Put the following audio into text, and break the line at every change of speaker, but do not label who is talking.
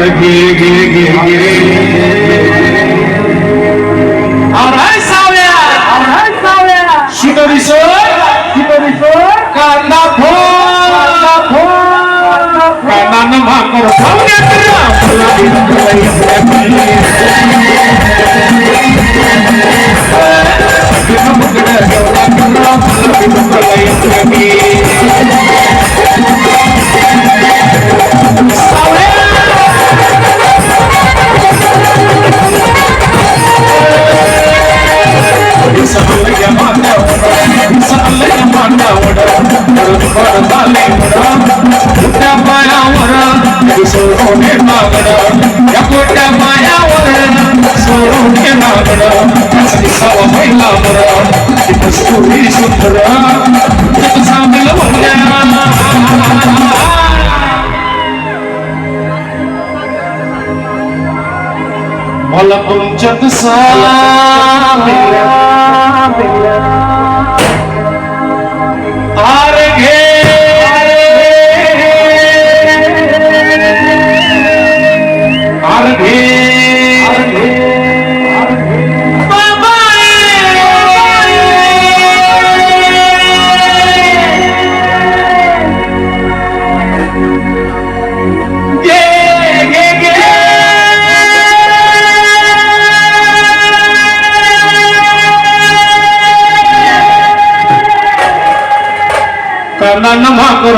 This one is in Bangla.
আমার ঘিরে ঘিরে ঘিরে ঘিরে কান্দা ফোন কান্দা নামা করো সামনে Thank you. సోనే మాగడ ఎప్పుడ మాయా వదన సోనే మాగడ సవ మహిళా మర ఇప్పుడు సూరి సుందర సామెల వల్ల Walaupun jatuh salah ನನ್ನ ಮಾತು